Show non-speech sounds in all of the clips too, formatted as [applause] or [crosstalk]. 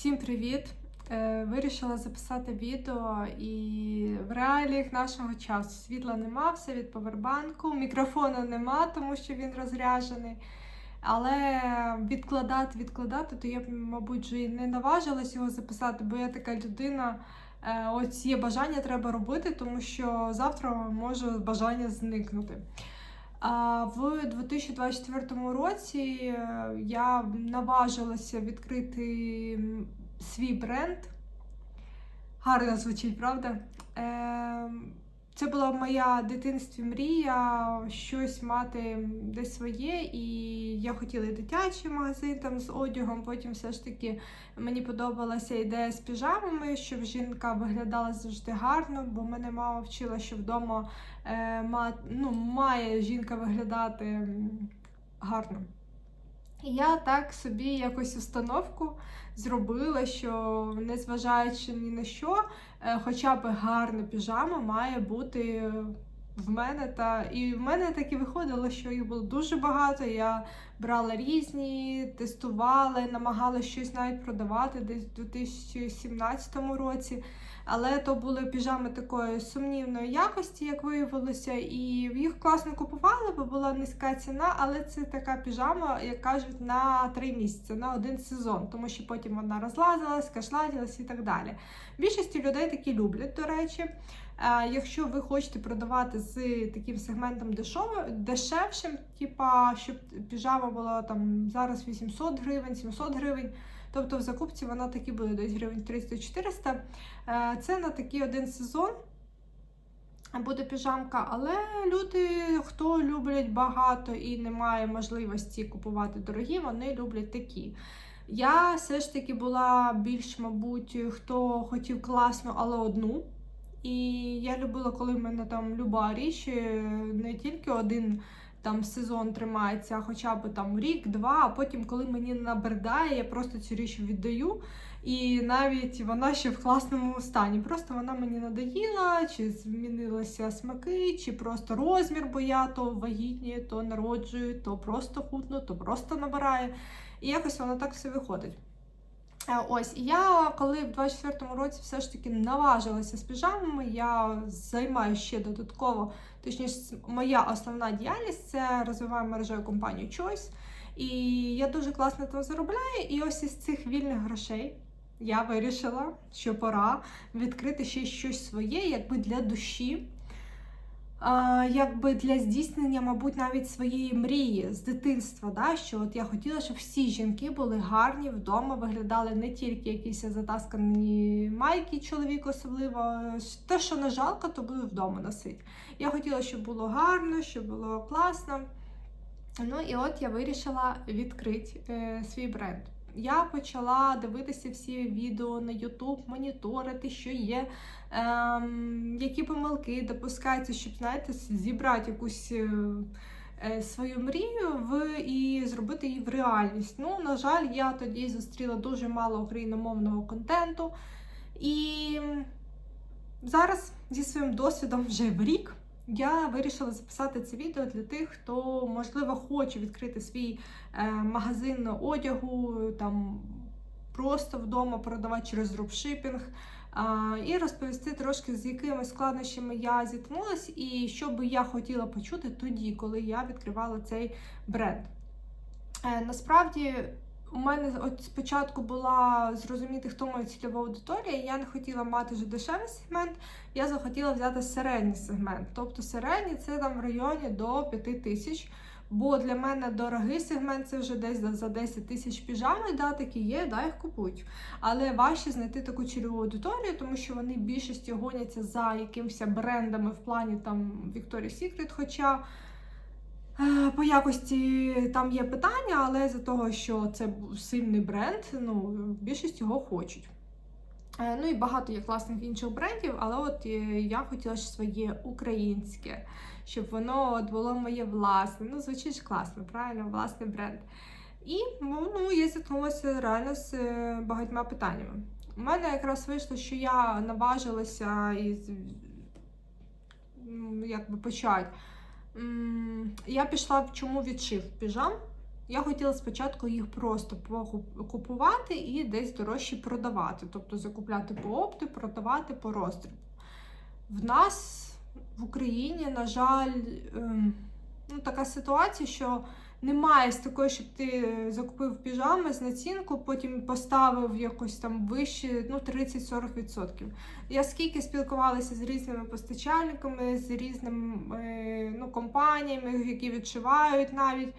Всім привіт! Е, Вирішила записати відео і в реаліях нашого часу світла нема, все від повербанку, мікрофону нема, тому що він розряджений. Але відкладати, відкладати, то я б, мабуть, вже і не наважилась його записати, бо я така людина. е, Ось є бажання, треба робити, тому що завтра може бажання зникнути. А в 2024 році е, я наважилася відкрити свій бренд. Гарно звучить, правда? Е, Це була моя дитинстві мрія щось мати десь своє, і я хотіла і дитячий магазин там з одягом. Потім все ж таки мені подобалася ідея з піжамами, щоб жінка виглядала завжди гарно, бо мене мама вчила, що вдома е, ма, ну, має жінка виглядати гарно. Я так собі якось установку зробила, що незважаючи ні на що, е, хоча б гарна піжама має бути в мене. Та і в мене так і виходило, що їх було дуже багато. Я брала різні, тестувала, намагалася щось навіть продавати десь у 2017 році. Але то були піжами такої сумнівної якості, як виявилося, і їх класно купували, бо була низька ціна, але це така піжама, як кажуть, на три місяці, на один сезон, тому що потім вона розлазилась, кашладілась і так далі. Більшості людей такі люблять, до речі. Е, Якщо ви хочете продавати з таким сегментом дешево- дешевшим, типа щоб піжама була там зараз 800 гривень, 700 гривень. Тобто в закупці вона таки буде десь гривень 300-400. Е, Це на такий один сезон буде піжамка, але люди, хто люблять багато і не має можливості купувати дорогі, вони люблять такі. Я все ж таки була більш, мабуть, хто хотів класну, але одну. І я любила, коли в мене там люба річ, не тільки один там сезон тримається, хоча б там рік-два, а потім, коли мені набридає, я просто цю річ віддаю. І навіть вона ще в класному стані. Просто вона мені надоїла, чи змінилися смаки, чи просто розмір, бо я то вагітніє, то народжую, то просто худну, то просто набираю. І якось воно так все виходить. Е, Ось, я коли в 24-му році все ж таки наважилася з піжамами, я займаюся ще додатково, точніше, моя основна діяльність це розвиваю мережеву компанію Choice. І я дуже класно там заробляю. І ось із цих вільних грошей я вирішила, що пора відкрити ще щось своє, якби для душі. Якби для здійснення, мабуть, навіть своєї мрії з дитинства, да, що от я хотіла, щоб всі жінки були гарні вдома, виглядали не тільки якісь затаскані майки, чоловік особливо. Те, що не жалко, то буду вдома носити. Я хотіла, щоб було гарно, щоб було класно. Ну і от я вирішила відкрити е, свій бренд. Я почала дивитися всі відео на YouTube, моніторити, що є, ем, які помилки допускаються, щоб знаєте, зібрати якусь е, е, свою мрію в, і зробити її в реальність. Ну, на жаль, я тоді зустріла дуже мало україномовного контенту. І зараз зі своїм досвідом вже в рік. Я вирішила записати це відео для тих, хто, можливо, хоче відкрити свій е, магазин одягу, там просто вдома продавати через дропшипінг. І розповісти трошки, з якими складнощами я зіткнулася, і що би я хотіла почути тоді, коли я відкривала цей бренд. Е, насправді, у мене от спочатку була зрозуміти, хто моя цільова аудиторія. і Я не хотіла мати вже дешевий сегмент, я захотіла взяти середній сегмент. Тобто середній це там в районі до 5 тисяч. Бо для мене дорогий сегмент це вже десь за 10 тисяч піжами, да, такі є, да, їх купують. Але важче знайти таку цільову аудиторію, тому що вони більшістю гоняться за якимось брендами в плані там Victoria's Secret, хоча. Е, По якості там є питання, але за того, що це сильний бренд, ну, більшість його хочуть. Е, Ну і багато є класних інших брендів, але от е, я хотіла ж своє українське, щоб воно от було моє власне. Ну, звучить ж класно, правильно, власний бренд. І ну, ну, я зіткнулася реально з багатьма питаннями. У мене якраз вийшло, що я наважилася із якби почати. Я пішла чому відшив піжам. Я хотіла спочатку їх просто купувати і десь дорожче продавати, тобто закупляти по опти, продавати по розстрілу. В нас в Україні, на жаль, ем, ну, така ситуація, що немає з такої, щоб ти закупив піжами з націнку, потім поставив якось там вище, ну 30-40%. Я скільки спілкувалася з різними постачальниками, з різними е, ну, компаніями, які відшивають навіть.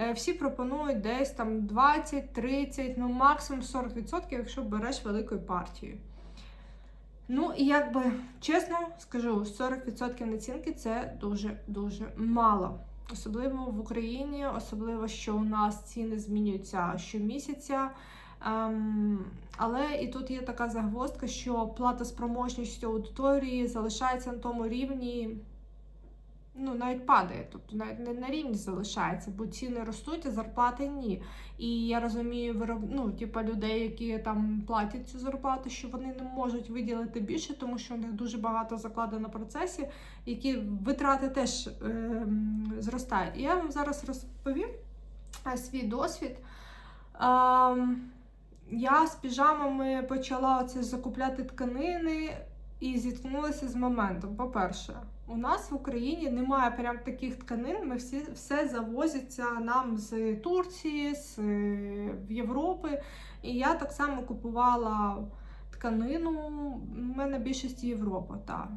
Е, Всі пропонують десь там 20-30, ну максимум 40%, якщо береш великою партією. Ну і якби чесно скажу, 40% націнки це дуже-дуже мало. Особливо в Україні, особливо, що у нас ціни змінюються щомісяця. Ем, але і тут є така загвоздка, що плата спроможністю аудиторії залишається на тому рівні, ну, навіть падає, тобто навіть не на рівні залишається, бо ціни ростуть, а зарплати ні. І я розумію вироб... ну, типу, людей, які там платять цю зарплату, що вони не можуть виділити більше, тому що у них дуже багато закладено процесів, які витрати теж е, зростають. І я вам зараз розповім е, свій досвід. Ем, я з піжамами почала оце закупляти тканини і зіткнулася з моментом. По-перше, у нас в Україні немає прям таких тканин. Ми всі все завозяться нам з Турції, з е, Європи. І я так само купувала тканину. У мене більшість Європа, так.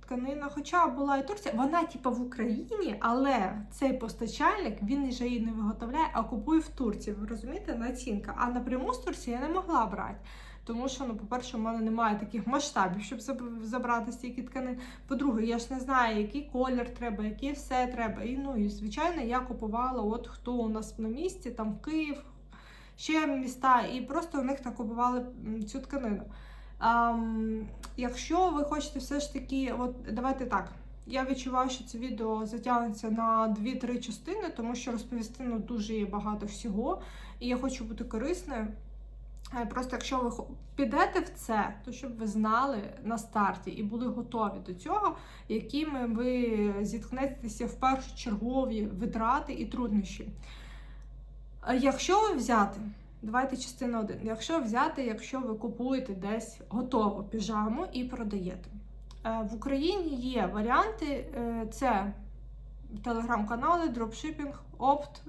Тканина, хоча була і Турція, вона типу в Україні, але цей постачальник він вже її не виготовляє, а купує в Турції. Ви розумієте, націнка. А напряму з Турції я не могла брати. Тому що, ну, по-перше, у мене немає таких масштабів, щоб забрати стільки тканин. По-друге, я ж не знаю, який колір треба, який все треба. І ну і звичайно, я купувала, от хто у нас на місці, там Київ, ще міста, і просто у них так купували цю тканину. Ам, якщо ви хочете все ж таки, от давайте так. Я відчуваю, що це відео затягнеться на 2-3 частини, тому що розповісти ну, дуже є багато всього, і я хочу бути корисною. Е, Просто якщо ви підете в це, то щоб ви знали на старті і були готові до цього, якими ви зіткнетеся в першочергові витрати і труднощі. Е, Якщо ви взяти, давайте частина 1. Якщо взяти, якщо ви купуєте десь готову піжаму і продаєте. Е, В Україні є варіанти, це телеграм-канали, дропшипінг, опт,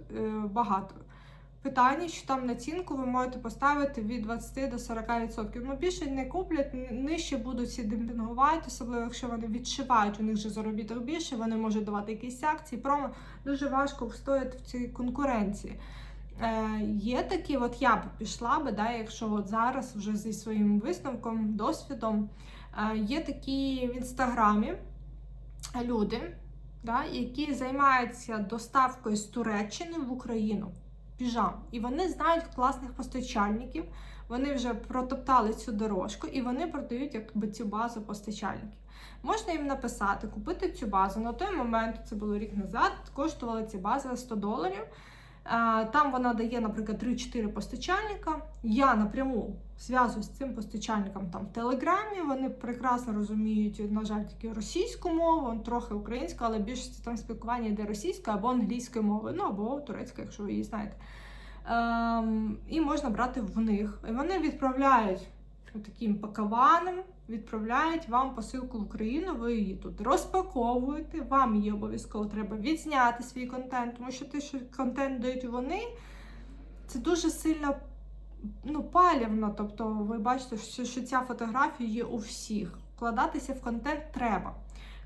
багато питання, що там націнку ви можете поставити від 20 до 40%. Ну, більше не куплять, нижче будуть всі демпінгувати, особливо якщо вони відшивають, у них же заробіток більше, вони можуть давати якісь акції, промо. Дуже важко встояти в цій конкуренції. Е, є такі, от я б пішла би, да, якщо от зараз вже зі своїм висновком, досвідом, е, є такі в інстаграмі люди, да, які займаються доставкою з Туреччини в Україну піжам. І вони знають класних постачальників, вони вже протоптали цю дорожку і вони продають якби цю базу постачальників. Можна їм написати, купити цю базу. На той момент, це було рік назад, коштувала ця база 100 доларів. Там вона дає, наприклад, 3-4 постачальника. Я напряму зв'язуюсь з цим постачальником там в Телеграмі. Вони прекрасно розуміють, на жаль, тільки російську мову, трохи українську, але більшість там спілкування йде російською або англійською мовою, ну або турецькою, якщо ви її знаєте. Ем, і можна брати в них. І вони відправляють таким пакованим, відправляють вам посилку в Україну, ви її тут розпаковуєте, вам її обов'язково треба відзняти свій контент, тому що те, що контент дають вони, це дуже сильно ну, палівно. Тобто ви бачите, що, що ця фотографія є у всіх. Вкладатися в контент треба.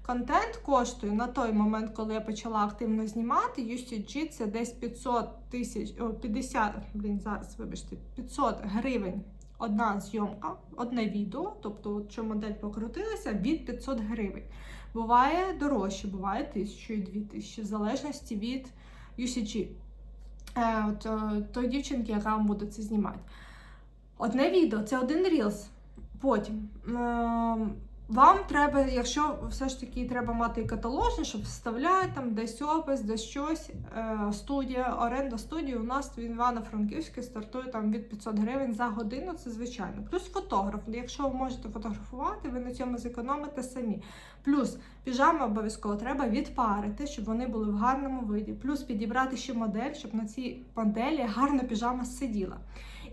Контент коштує на той момент, коли я почала активно знімати, UCG це десь 500 тисяч, о, 50, блін, зараз, вибачте, 500 гривень одна зйомка, одне відео, тобто, от що модель покрутилася, від 500 гривень. Буває дорожче, буває 1000 і 2000, в залежності від UCG. Е, от, е, той дівчинки, яка вам буде це знімати. Одне відео це один рілс. Потім. ем, Вам треба, якщо все ж таки треба мати каталожні, щоб вставляти там десь опис, десь щось. Е, студія, оренда студії у нас в Івано-Франківській стартує там від 500 гривень за годину, це звичайно. Плюс фотограф. Якщо ви можете фотографувати, ви на цьому зекономите самі. Плюс піжами обов'язково треба відпарити, щоб вони були в гарному виді. Плюс підібрати ще модель, щоб на цій моделі гарно піжама сиділа.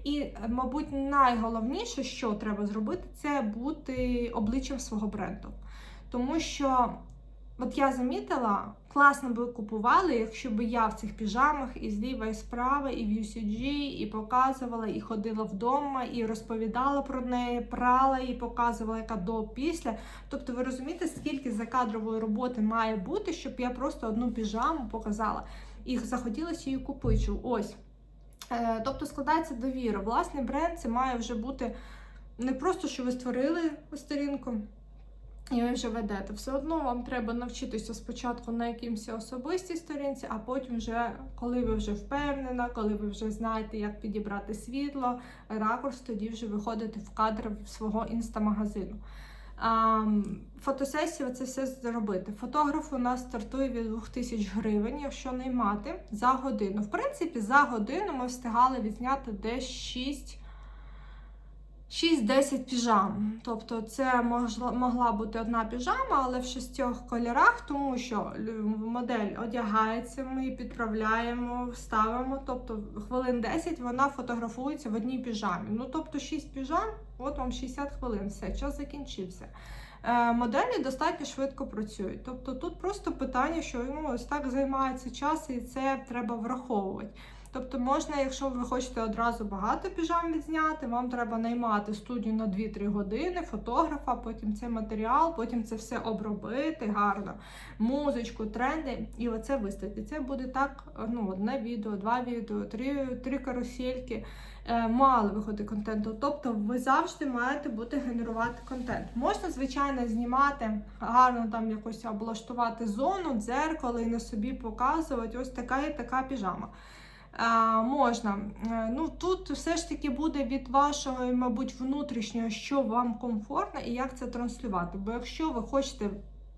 І, е, мабуть, найголовніше, що треба зробити, це бути обличчям свого бренду. Тому що, от я замітила, класно би купували, якщо б я в цих піжамах і зліва, і справа, і в UCG, і показувала, і ходила вдома, і розповідала про неї, прала і показувала, яка до після. Тобто, ви розумієте, скільки закадрової роботи має бути, щоб я просто одну піжаму показала. І захотілося її купити. Ось. Е, Тобто складається довіра. Власний бренд це має вже бути не просто, що ви створили сторінку і ви вже ведете. Все одно вам треба навчитися спочатку на якимсь особистій сторінці, а потім, вже, коли ви вже впевнена, коли ви вже знаєте, як підібрати світло, ракурс, тоді вже виходите в кадр свого інстамагазину. А, фотосесію це все зробити. Фотограф у нас стартує від 2000 гривень, якщо наймати, за годину. В принципі, за годину ми встигали відзняти десь 6. 6-10 піжам. Тобто це можла, могла бути одна піжама, але в шістьох кольорах, тому що модель одягається, ми її підправляємо, ставимо. Тобто хвилин 10 вона фотографується в одній піжамі. Ну, тобто 6 піжам, от вам 60 хвилин, все, час закінчився. Е, Моделі достатньо швидко працюють. Тобто тут просто питання, що ну, ось так займається час, і це треба враховувати. Тобто можна, якщо ви хочете одразу багато піжам відзняти, вам треба наймати студію на 2-3 години, фотографа, потім цей матеріал, потім це все обробити гарно, музичку, тренди, і оце виставити. Це буде так: ну, одне відео, два відео, три, три карусельки. Е, мало виходить контенту. Тобто ви завжди маєте бути генерувати контент. Можна, звичайно, знімати, гарно там якось облаштувати зону, дзеркало і на собі показувати ось така і така піжама. Можна. Е, ну Тут все ж таки буде від вашого, мабуть, внутрішнього, що вам комфортно і як це транслювати. Бо якщо ви хочете,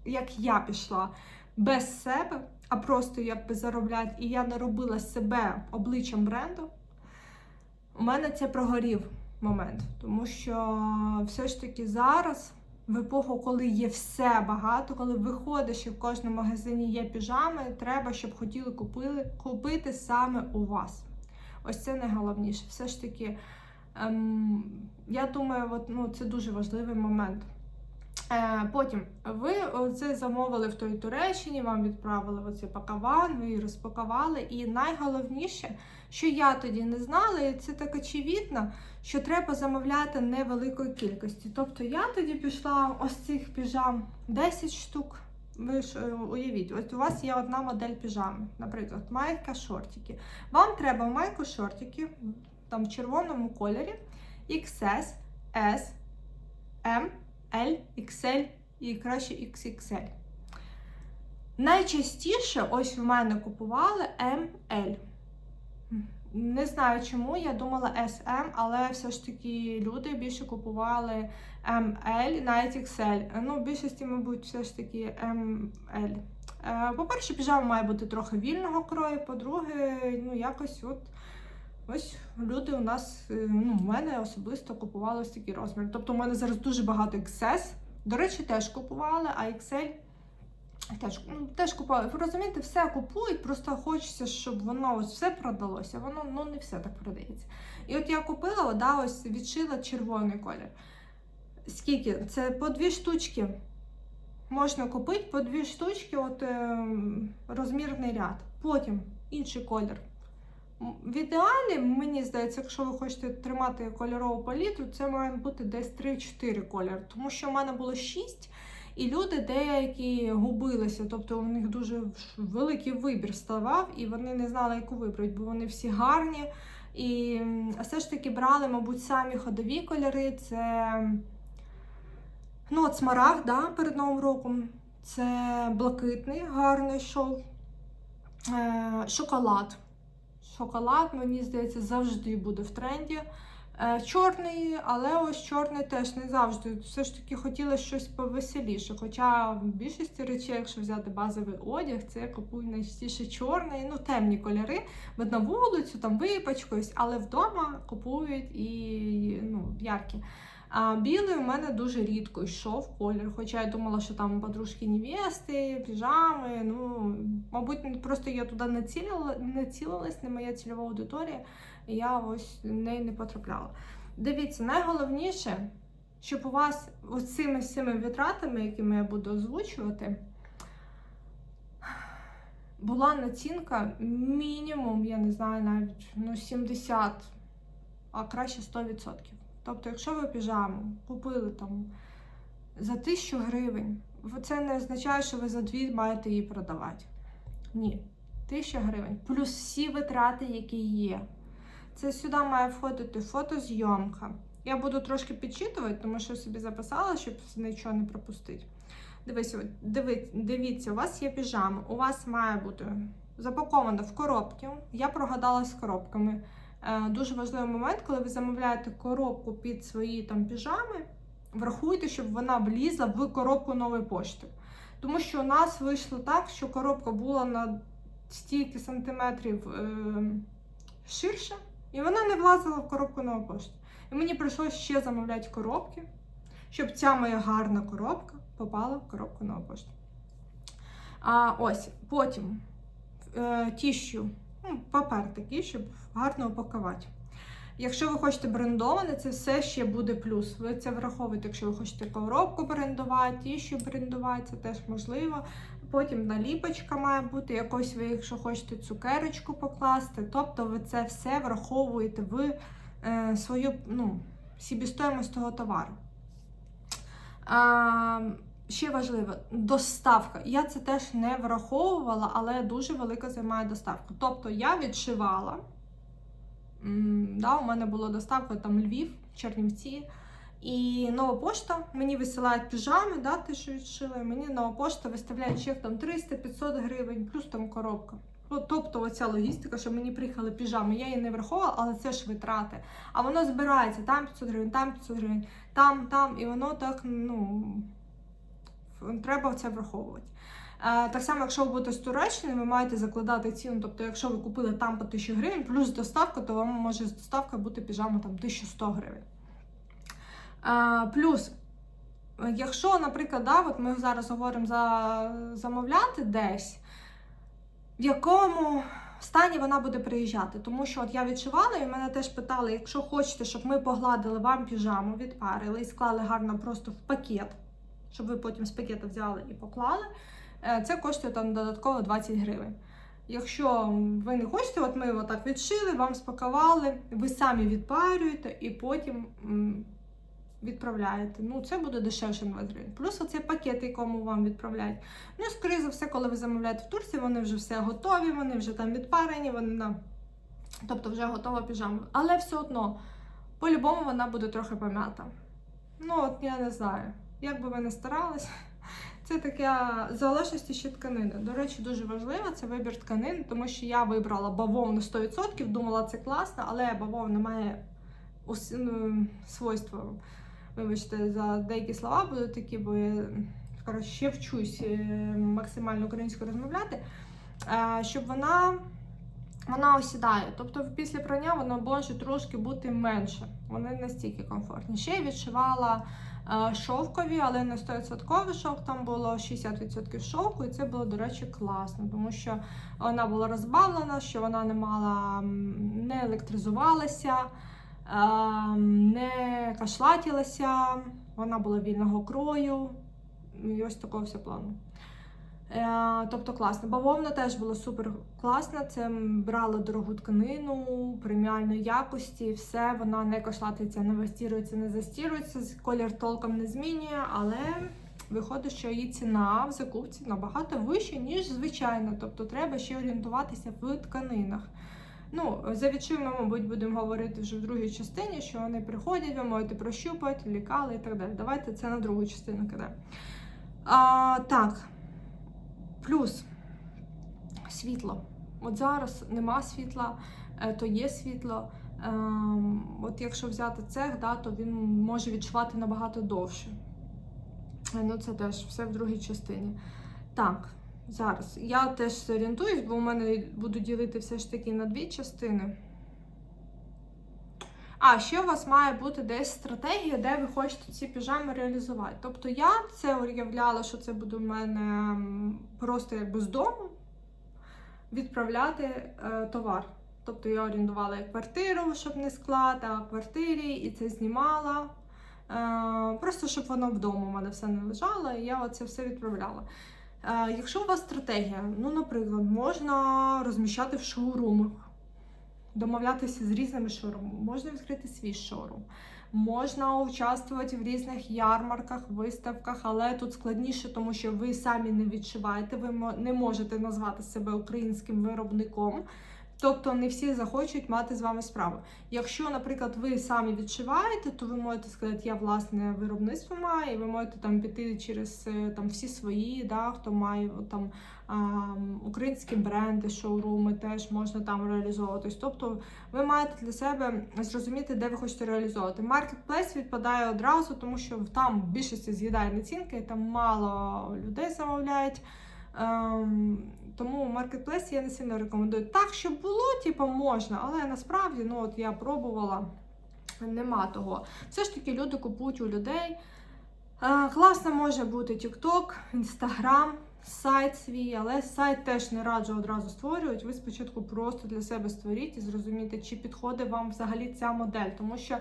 як я пішла, без себе, а просто якби заробляти, і я не робила себе обличчям бренду, у мене це прогорів момент. Тому що все ж таки зараз в епоху, коли є все багато, коли виходиш і в кожному магазині є піжами, треба, щоб хотіли купили, купити саме у вас. Ось це найголовніше. Все ж таки, ем, я думаю, от, ну, це дуже важливий момент. Е, Потім ви це замовили в той Туреччині, вам відправили оцей пакаван, ви її розпакували. І найголовніше, що я тоді не знала, і це так очевидно, що треба замовляти невеликої кількості. Тобто я тоді пішла ось цих піжам 10 штук. Ви ж е, уявіть, ось у вас є одна модель піжами, наприклад, майка шортики. Вам треба майку шортики там в червоному кольорі XS, S, M. L, XL і краще XXL. Найчастіше ось в мене купували ML. Не знаю чому, я думала SM, але все ж таки люди більше купували ML, навіть XL. Ну, в більшості, мабуть, все ж таки ML. Е, по-перше, піжама має бути трохи вільного крою, по-друге, ну, якось от. Ось люди у нас, е, ну, в мене особисто купували ось такі розміри. Тобто, у мене зараз дуже багато XS. До речі, теж купували, а XL теж ну, теж купували. Ви розумієте, все купують, просто хочеться, щоб воно ось все продалося. Воно ну, не все так продається. І от я купила, да, ось відшила червоний колір. Скільки? Це по дві штучки. Можна купити по дві штучки, от е, розмірний ряд. Потім інший колір. В ідеалі, мені здається, якщо ви хочете тримати кольорову палітру, це має бути десь 3-4 кольори. Тому що в мене було 6, і люди деякі губилися. Тобто у них дуже великий вибір ставав, і вони не знали, яку вибрати, бо вони всі гарні. І все ж таки брали, мабуть, самі ходові кольори. Це ну, от смарагд да, перед Новим роком. Це блакитний, гарний шов, е, шоколад. Шоколад, мені здається, завжди буде в тренді. Е, Чорний, але ось чорний теж не завжди. Все ж таки хотіла щось повеселіше. Хоча в більшості речей, якщо взяти базовий одяг, це я купую найчастіше чорний, ну темні кольори. На вулицю, там випачкуюсь, але вдома купують і ну, яркі. А білий у мене дуже рідко йшов колір. Хоча я думала, що там подружки невести, піжами. Ну, мабуть, просто я туди не цілила, цілилась, не моя цільова аудиторія, і я ось в неї не потрапляла. Дивіться, найголовніше, щоб у вас ось цими всіми витратами, якими я буду озвучувати, була націнка мінімум, я не знаю, навіть ну, 70, а краще 100%. Тобто, якщо ви піжаму купили там за 1000 гривень, це не означає, що ви за дві маєте її продавати. Ні. 1000 гривень. Плюс всі витрати, які є. Це сюди має входити фотозйомка. Я буду трошки підчитувати, тому що собі записала, щоб нічого не пропустити. Дивіться, диви, дивіться, у вас є піжама, у вас має бути запакована в коробки. Я прогадала з коробками. Е, Дуже важливий момент, коли ви замовляєте коробку під свої там піжами, врахуйте, щоб вона влізла в коробку нової пошти. Тому що у нас вийшло так, що коробка була на стільки сантиметрів е, ширше, і вона не влазила в коробку нової пошти. І мені прийшлося ще замовляти коробки, щоб ця моя гарна коробка попала в коробку нової пошти. А ось потім е, тіщу, ну, папер такий, щоб гарно упакувати. Якщо ви хочете брендоване, це все ще буде плюс. Ви це враховуєте, якщо ви хочете коробку брендувати, тіщу брендувати, це теж можливо. Потім наліпочка має бути, якось ви, якщо хочете цукерочку покласти. Тобто ви це все враховуєте в е, свою ну, собівартість того товару. А, ще важливо, доставка. Я це теж не враховувала, але дуже велика займає доставка. Тобто я відшивала. Да, у мене була доставка там Львів, Чернівці. І нова пошта мені висилають піжами, да, те, що відшила, і мені нова пошта виставляє чек там 300-500 гривень, плюс там коробка. Ну, тобто оця логістика, що мені приїхали піжами, я її не враховувала, але це ж витрати. А воно збирається там 500 гривень, там 500 гривень, там, там, і воно так, ну треба це враховувати. Так само, якщо ви будете з Туреччини, ви маєте закладати ціну. Тобто, якщо ви купили там по 1000 гривень, плюс доставка, то вам може з доставка бути піжама там 1100 гривень. Плюс, якщо, наприклад, да, от ми зараз говоримо за замовляти десь, в якому стані вона буде приїжджати. Тому що от я відчувала, і мене теж питали, якщо хочете, щоб ми погладили вам піжаму, відпарили і склали гарно просто в пакет, щоб ви потім з пакета взяли і поклали. Е, Це коштує там додатково 20 гривень. Якщо ви не хочете, от ми так відшили, вам спакували, ви самі відпарюєте і потім відправляєте. Ну, це буде дешевше на 20 гривень. Плюс оцей пакет, якому вам відправляють. Ну, скоріше за все, коли ви замовляєте в Турції, вони вже все готові, вони вже там відпарені, вони на... тобто вже готова піжама. Але все одно, по-любому вона буде трохи пом'ята. Ну, от я не знаю, як би ви не старались. Це таке залежності ще тканини. До речі, дуже важливо це вибір тканин, тому що я вибрала бавовну 100%, думала, це класно, але бавовна має ну, свойства. Вибачте, за деякі слова будуть такі, бо я коротше, ще вчусь е, максимально українською розмовляти, щоб вона. Вона осідає, тобто після прання вона може трошки бути менше. Вони не стільки комфортні. Ще я відшивала шовкові, але не 100% шовк, там було 60% шовку, і це було, до речі, класно, тому що вона була розбавлена, що вона не мала, не електризувалася, е, не кашлатілася, вона була вільного крою. І ось такого все плану. Е, Тобто класно. Бавовна теж була супер класна. Це брала дорогу тканину преміальної якості, все вона не кошлатиться, не вистірується, не застірується, колір толком не змінює, але виходить, що її ціна в закупці набагато вища, ніж звичайно. Тобто треба ще орієнтуватися в тканинах. Ну, за відчуй ми, мабуть, будемо говорити вже в другій частині, що вони приходять, ви можете прощупати, лікали і так далі. Давайте це на другу частину кидаємо. Так. Плюс світло. От зараз нема світла, е, то є світло. Ем, от якщо взяти цех, да, то він може відчувати набагато довше. Е, Ну, це теж все в другій частині. Так, зараз. Я теж зорієнтуюсь, бо у мене буду ділити все ж таки на дві частини. А, ще у вас має бути десь стратегія, де ви хочете ці піжами реалізувати. Тобто я це уявляла, що це буде у мене просто якби з дому відправляти е, товар. Тобто я орендувала і квартиру, щоб не склад, а квартирі, і це знімала. Е, просто щоб воно вдома у мене все не лежало, і я оце все відправляла. Е, якщо у вас стратегія, ну, наприклад, можна розміщати в шоурумах, домовлятися з різними шоурумами, можна відкрити свій шоурум. Можна участвувати в різних ярмарках, виставках, але тут складніше, тому що ви самі не відчуваєте, ви не можете назвати себе українським виробником. Тобто не всі захочуть мати з вами справу. Якщо, наприклад, ви самі відчуваєте, то ви можете сказати, я власне виробництво маю, і ви можете там піти через е, там всі свої, да, хто має там українські бренди, шоуруми, теж можна там реалізовуватись. Тобто ви маєте для себе зрозуміти, де ви хочете реалізовувати. Маркетплейс відпадає одразу, тому що там більшості з'їдає націнки, там мало людей замовляють. Ем, тому маркетплейс я не сильно рекомендую. Так, щоб було, типу, можна, але насправді, ну от я пробувала, нема того. Все ж таки люди купують у людей. Е, класно може бути TikTok, Instagram, сайт свій, але сайт теж не раджу одразу створювати. Ви спочатку просто для себе створіть і зрозуміти, чи підходить вам взагалі ця модель, тому що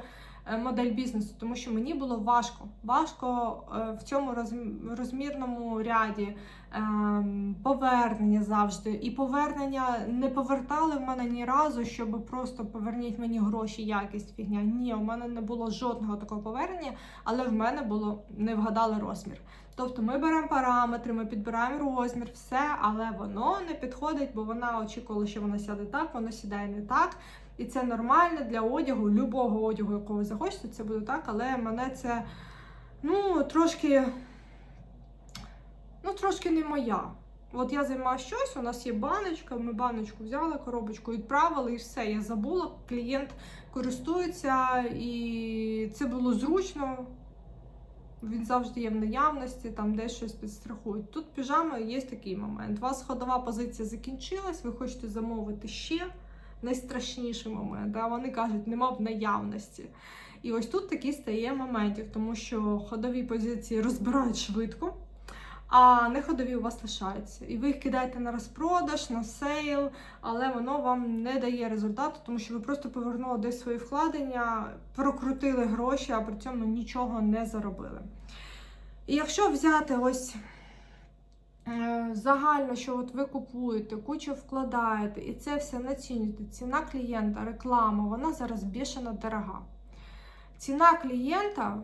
модель бізнесу, тому що мені було важко. Важко е, в цьому розм- розмірному ряді ем, повернення завжди. І повернення не повертали в мене ні разу, щоб просто поверніть мені гроші, якість фігня. Ні, у мене не було жодного такого повернення, але в мене було не вгадали розмір. Тобто ми беремо параметри, ми підбираємо розмір, все, але воно не підходить, бо вона очікувала, що воно сяде так, воно сідає не так. І це нормально для одягу, любого одягу, якого захочете, це буде так, але мене це ну, трошки, ну, трошки не моя. От я займаю щось, у нас є баночка, ми баночку взяли, коробочку відправили і все. Я забула, клієнт користується, і це було зручно. Він завжди є в наявності, там десь щось підстрахують. Тут піжами є такий момент. У вас ходова позиція закінчилась, ви хочете замовити ще найстрашніший момент. А вони кажуть, нема в наявності. І ось тут такий стає моментів, тому що ходові позиції розбирають швидко, а не ходові у вас лишаються. І ви їх кидаєте на розпродаж, на сейл, але воно вам не дає результату, тому що ви просто повернули десь свої вкладення, прокрутили гроші, а при цьому нічого не заробили. І якщо взяти ось загально, що от ви купуєте, кучу вкладаєте, і це все націнюєте, ціна клієнта, реклама, вона зараз бішено дорога. Ціна клієнта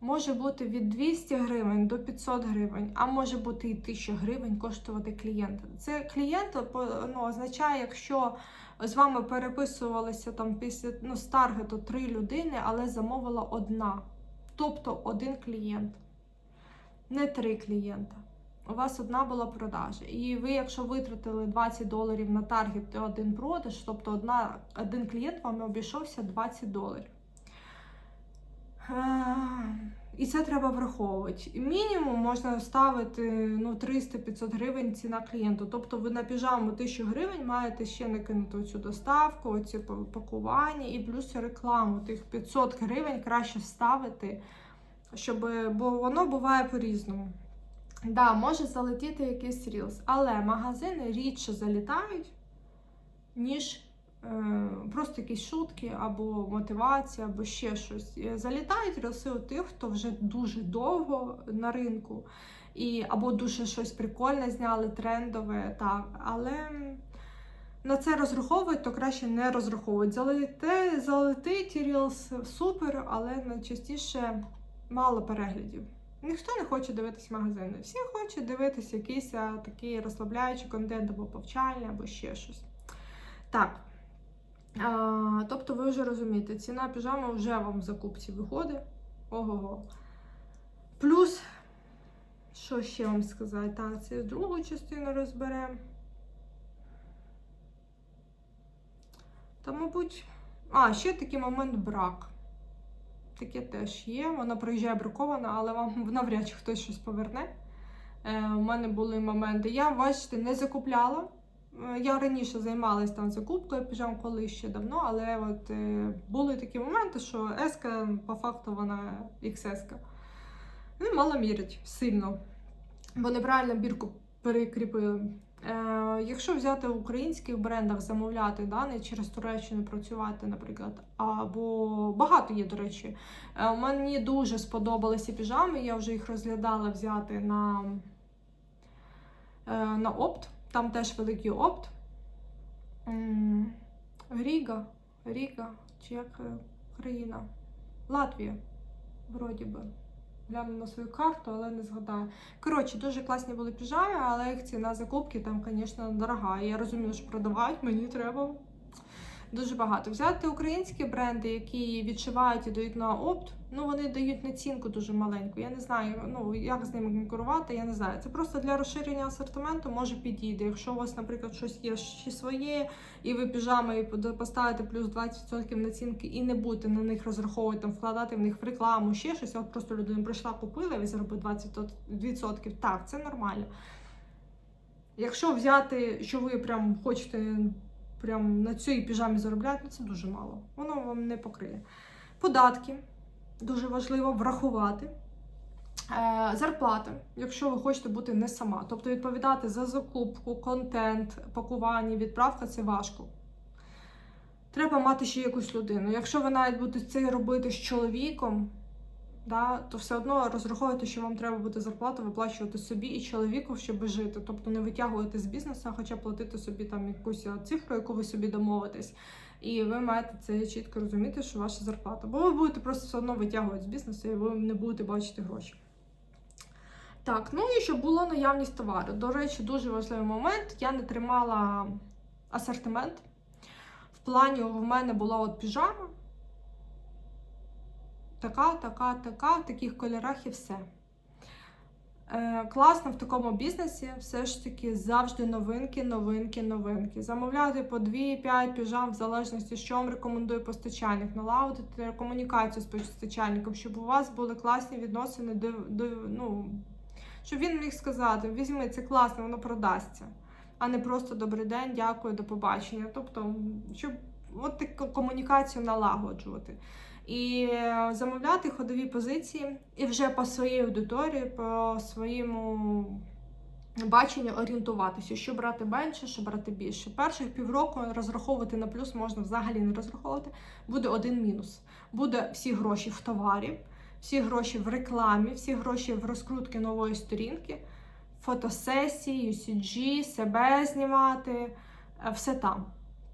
може бути від 200 гривень до 500 гривень, а може бути і 1000 гривень коштувати клієнта. Це клієнт ну, означає, якщо з вами переписувалися там після ну, з три людини, але замовила одна. Тобто один клієнт, не три клієнта. У вас одна була продажа. І ви, якщо витратили 20 доларів на таргет і один продаж, тобто одна, один клієнт вам обійшовся 20 доларів. Е, І це треба враховувати. Мінімум можна ставити ну, 300-500 гривень ціна клієнту. Тобто ви на піжаму 1000 гривень маєте ще накинути оцю доставку, оці пакування і плюс рекламу. Тих 500 гривень краще ставити, щоб, бо воно буває по-різному. Да, може залетіти якийсь рілс, але магазини рідше залітають, ніж е, просто якісь шутки або мотивація, або ще щось. Е, Залітають рілси у тих, хто вже дуже довго на ринку, і, або дуже щось прикольне зняли, трендове, так. Але на це розраховують, то краще не розраховують. Залети, залетить рілс супер, але найчастіше мало переглядів. Ніхто не хоче дивитись магазини. Всі хочуть дивитись якийсь такий розслабляючий контент або повчальний, або ще щось. Так. А, тобто ви вже розумієте, ціна піжами вже вам в закупці виходить. Ого-го. Плюс, що ще вам сказати? Так, це другу частину розберемо. Та, мабуть, А, ще такий момент брак. Таке теж є. Вона приїжджає бракована, але вам [laughs] навряд чи хтось щось поверне. Е, у мене були моменти. Я, бачите, не закупляла. Е, Я раніше займалася там закупкою піжам коли ще давно, але от е, були такі моменти, що еска по факту вона XS. Ну, мало мірять сильно, бо неправильно бірку перекріпили. Е, якщо взяти в українських брендах, замовляти, да, не через Туреччину працювати, наприклад, або багато є, до речі. Е, мені дуже сподобалися піжами, я вже їх розглядала взяти на, е, на опт. Там теж великий опт. Ріга, Ріга, чи як країна? Латвія, вроді би. Гляну на свою карту, але не згадаю. Коротше, дуже класні були піжами, але їх ціна закупки там, звісно, дорога. Я розумію, що продавати мені треба дуже багато. Взяти українські бренди, які відшивають і дають на опт, ну вони дають націнку дуже маленьку. Я не знаю, ну як з ними конкурувати, я не знаю. Це просто для розширення асортименту може підійде. Якщо у вас, наприклад, щось є ще своє, і ви піжами поставите плюс 20% націнки і не будете на них розраховувати, там, вкладати в них в рекламу, ще щось. От просто людина прийшла, купила і заробить 20%. Так, це нормально. Якщо взяти, що ви прям хочете прям на цій піжамі заробляти, ну це дуже мало. Воно вам не покриє. Податки дуже важливо врахувати. Е, Зарплата, якщо ви хочете бути не сама. Тобто відповідати за закупку, контент, пакування, відправка це важко. Треба мати ще якусь людину. Якщо ви навіть будете це робити з чоловіком, да, то все одно розраховуйте, що вам треба буде зарплату виплачувати собі і чоловіку, щоб жити. Тобто не витягувати з бізнесу, хоча платити собі там якусь цифру, яку ви собі домовитесь. І ви маєте це чітко розуміти, що ваша зарплата. Бо ви будете просто все одно витягувати з бізнесу, і ви не будете бачити гроші. Так, ну і щоб була наявність товару. До речі, дуже важливий момент. Я не тримала асортимент. В плані в мене була от піжама. Така, така, така, в таких кольорах і все. Е, класно в такому бізнесі все ж таки завжди новинки, новинки, новинки. Замовляти по 2-5 піжам, в залежності, що вам рекомендує постачальник, налагодити комунікацію з постачальником, щоб у вас були класні відносини до, до ну, щоб він міг сказати: візьми, це класно, воно продасться, а не просто добрий день, дякую, до побачення. Тобто, щоб от таку комунікацію налагоджувати. І замовляти ходові позиції, і вже по своїй аудиторії, по своєму баченню орієнтуватися, що брати менше, що брати більше. Перших півроку розраховувати на плюс можна взагалі не розраховувати. Буде один мінус. Буде всі гроші в товарі, всі гроші в рекламі, всі гроші в розкрутки нової сторінки, фотосесії, UCG, себе знімати, е, все там.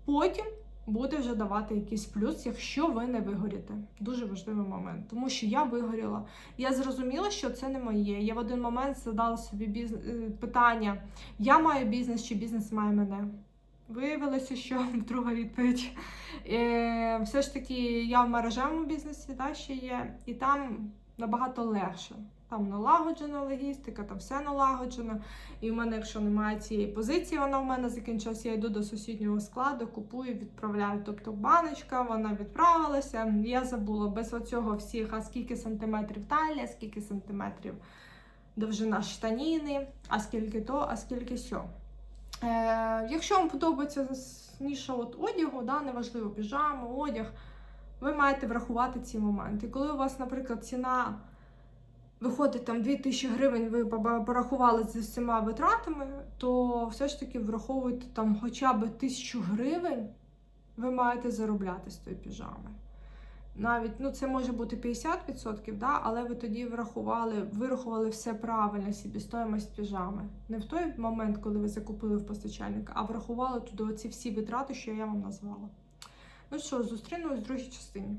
Потім буде вже давати якийсь плюс, якщо ви не вигоріте. Дуже важливий момент, тому що я вигоріла. Я зрозуміла, що це не моє. Я в один момент задала собі бізнес питання: я маю бізнес чи бізнес має мене. Виявилося, що [laughs] друга відповідь. Е, Все ж таки, я в мережевому бізнесі да, ще є, і там набагато легше. Там налагоджена логістика, там все налагоджено. І в мене, якщо немає цієї позиції, вона в мене закінчилася, я йду до сусіднього складу, купую, відправляю. Тобто баночка, вона відправилася. Я забула без оцього всіх, а скільки сантиметрів талія, скільки сантиметрів довжина штаніни, а скільки то, а скільки сьо. Е, Якщо вам подобається ніша от одягу, да, неважливо, піжама, одяг, ви маєте врахувати ці моменти. Коли у вас, наприклад, ціна виходить там 2000 гривень, ви порахували з всіма витратами, то все ж таки враховуйте там хоча б 1000 гривень, ви маєте заробляти з тої піжами. Навіть ну це може бути 50%, да, але ви тоді врахували, вирахували все правильно, собі піжами. Не в той момент, коли ви закупили в постачальника, а врахували туди оці всі витрати, що я вам назвала. Ну що, зустрінемось в другій частині.